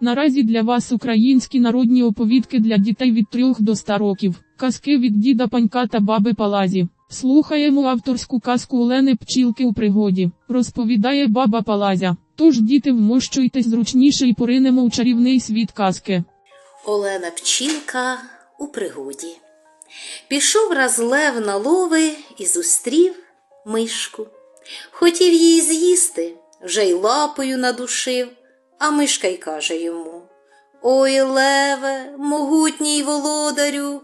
Наразі для вас українські народні оповідки для дітей від 3 до 100 років. Казки від діда Панька та баби Палазі. Слухаємо авторську казку Олени Пчілки у пригоді. Розповідає баба Палазя. Тож діти вмощуйтесь зручніше і поринемо у чарівний світ казки. Олена Пчілка у пригоді. Пішов раз лев на лови і зустрів мишку. Хотів її з'їсти, вже й лапою надушив, а мишка й каже йому Ой, леве, могутній володарю,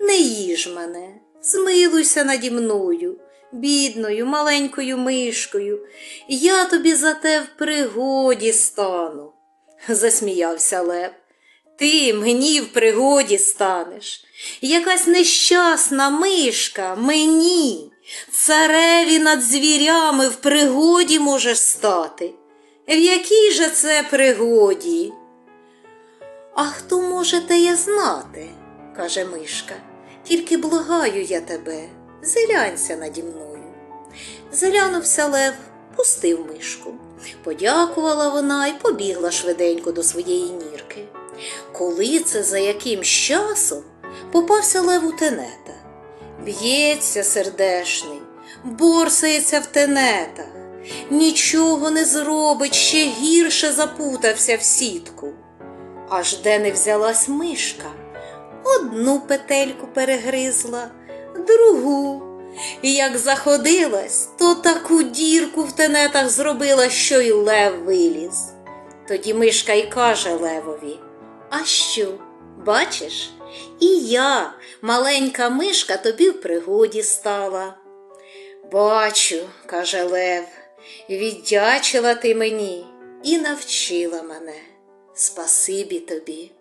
не їж мене, змилуйся наді мною, бідною, маленькою мишкою, я тобі за те в пригоді стану. Засміявся лев. Ти мені в пригоді станеш. Якась нещасна мишка мені, цареві над звірями в пригоді можеш стати. В якій же це пригоді? А хто може теє знати? каже мишка. Тільки благаю я тебе, зелянься наді мною. Зелянувся лев, пустив мишку. Подякувала вона і побігла швиденько до своєї нірки. Коли це за яким часом попався лев у тенета. Б'ється сердешний, борсається в тенетах, нічого не зробить, ще гірше запутався в сітку. Аж де не взялась мишка, одну петельку перегризла, другу. І як заходилась, то таку дірку в тенетах зробила, що й лев виліз. Тоді мишка й каже левові А що, бачиш? І я, маленька мишка, тобі в пригоді стала. Бачу, каже Лев, віддячила ти мені і навчила мене. Спасибі тобі.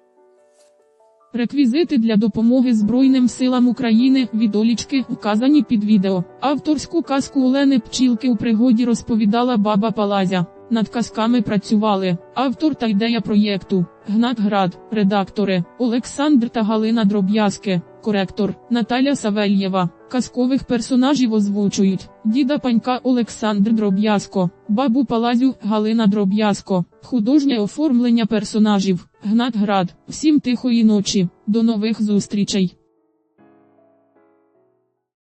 Реквізити для допомоги Збройним силам України відолічки вказані під відео. Авторську казку Олени Пчілки у пригоді розповідала баба Палазя. Над казками працювали автор та ідея проєкту Гнат Град, редактори Олександр та Галина Дроб'язки, коректор Наталя Савельєва. Казкових персонажів озвучують діда Панька Олександр Дроб'язко, бабу Палазю Галина Дроб'язко, художнє оформлення персонажів Гнат Град. Всім тихої ночі. До нових зустрічей.